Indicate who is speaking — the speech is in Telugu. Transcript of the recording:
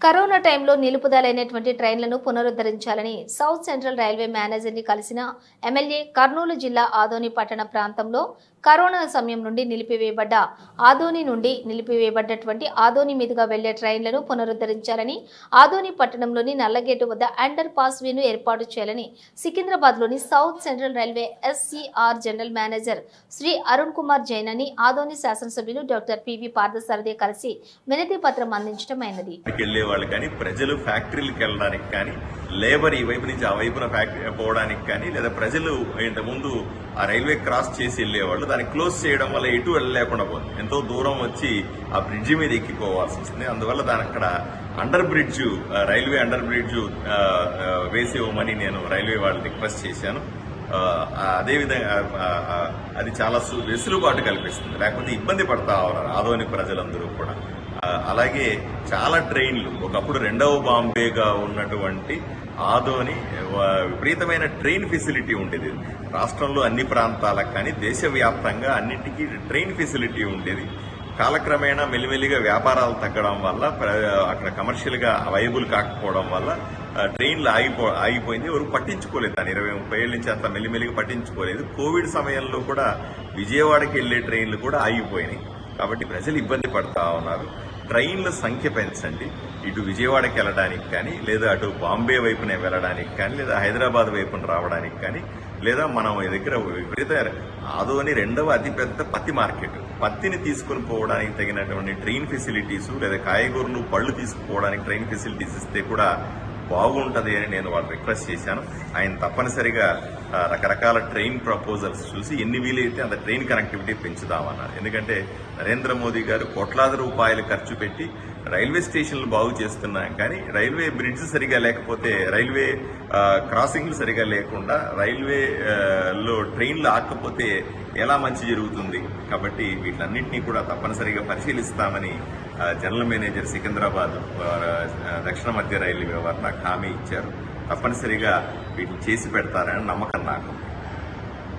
Speaker 1: కరోనా టైంలో నిలుపుదలైనటువంటి ట్రైన్లను పునరుద్ధరించాలని సౌత్ సెంట్రల్ రైల్వే మేనేజర్ని కలిసిన ఎమ్మెల్యే కర్నూలు జిల్లా ఆదోని పట్టణ ప్రాంతంలో కరోనా సమయం నుండి నిలిపివేయబడ్డ ఆదోని నుండి నిలిపివేయబడ్డటువంటి ఆదోని మీదుగా వెళ్ళే ట్రైన్లను పునరుద్ధరించాలని ఆదోని పట్టణంలోని నల్లగేటు వద్ద అండర్ పాస్ వేను ఏర్పాటు చేయాలని సికింద్రాబాద్లోని South Central Railway SCR general manager Shri Arun Kumar Jain అని ఆదోని శాసనసభ్యులు డాక్టర్ పివి పార్థసారథి కలిసి వినతి పత్రం అందించడం అయినది
Speaker 2: వాళ్ళు కానీ ప్రజలు ఫ్యాక్టరీలకు వెళ్ళడానికి కానీ లేబర్ ఈ వైపు నుంచి ఆ వైపున ఫ్యాక్టరీ పోవడానికి కానీ లేదా ప్రజలు ఇంతకుముందు ఆ రైల్వే క్రాస్ చేసి వెళ్ళేవాళ్ళు దాన్ని క్లోజ్ చేయడం వల్ల ఎటు వెళ్ళలేకుండా పోతుంది. ఎంతో దూరం వచ్చి ఆ బ్రిడ్జి మీద ఎక్కిపోవాల్సి వస్తుంది. అందువల్ల దాని అక్కడ under bridge railway under bridge వేసి ఇవ్వమని నేను రైల్వే వాళ్ళు రిక్వెస్ట్ చేశాను. అదేవిధంగా అది చాలా వెసులుబాటు కల్పిస్తుంది. లేకపోతే ఇబ్బంది పడతా ఉన్నారు ఆదోని ప్రజలందరూ కూడా. అలాగే చాలా ట్రైన్లు. ఒకప్పుడు రెండవ బాంబేగా ఉన్నటువంటి ఆదోని విపరీతమైన ట్రైన్ ఫెసిలిటీ ఉండేది. రాష్ట్రంలో అన్ని ప్రాంతాలకు కానీ దేశవ్యాప్తంగా అన్నింటికీ ట్రైన్ ఫెసిలిటీ ఉండేది. కాలక్రమేణా మెల్లిమెల్లిగా వ్యాపారాలు తగ్గడం వల్ల అక్కడ కమర్షియల్గా అవైలబుల్ వైబుల్ కాకపోవడం వల్ల ట్రైన్లు ఆగిపో ఆగిపోయింది. ఎవరు పట్టించుకోలేదు. దాని ఇరవై ముప్పై ఏళ్ళ నుంచి అంత మెల్లిమెల్లిగా పట్టించుకోలేదు. కోవిడ్ సమయంలో కూడా విజయవాడకి వెళ్ళే ట్రైన్లు కూడా ఆగిపోయినాయి. కాబట్టి ప్రజలు ఇబ్బంది పడతా ఉన్నారు. ట్రైన్ల సంఖ్య పెంచండి. ఇటు విజయవాడకి వెళ్ళడానికి కానీ లేదా అటు బాంబే వైపునే వెళ్ళడానికి కానీ లేదా హైదరాబాద్ వైపున రావడానికి కానీ లేదా మనం దగ్గర విపరీత ఆదోని రెండవ అతిపెద్ద పత్తి మార్కెట్. పత్తిని తీసుకుని పోవడానికి తగినటువంటి ట్రైన్ ఫెసిలిటీస్ లేదా కాయగూరలు పళ్ళు తీసుకుపోవడానికి ట్రైన్ ఫెసిలిటీస్ ఇస్తే కూడా బాగుంటుంది అని నేను వాళ్ళు రిక్వెస్ట్ చేశాను. ఆయన తప్పనిసరిగా రకరకాల ట్రైన్ ప్రపోజల్స్ చూసి ఎన్ని వీలైతే అంత ట్రైన్ కనెక్టివిటీ పెంచుదామన్నారు. ఎందుకంటే నరేంద్ర మోదీ గారు కోట్లాది రూపాయలు ఖర్చు పెట్టి రైల్వే స్టేషన్లు బాగు చేస్తున్నాం కానీ రైల్వే బ్రిడ్జ్ సరిగా లేకపోతే రైల్వే క్రాసింగ్లు సరిగా లేకుండా రైల్వే లో ట్రైన్లు ఆకపోతే ఎలా మంచి జరుగుతుంది? కాబట్టి వీటన్నింటినీ కూడా తప్పనిసరిగా పరిశీలిస్తామని జనరల్ మేనేజర్ సికింద్రాబాద్ దక్షిణ మధ్య రైల్వే వారు నాకు హామీ ఇచ్చారు. తప్పనిసరిగా వీటిని చేసి పెడతారని నమ్మకం నాకు.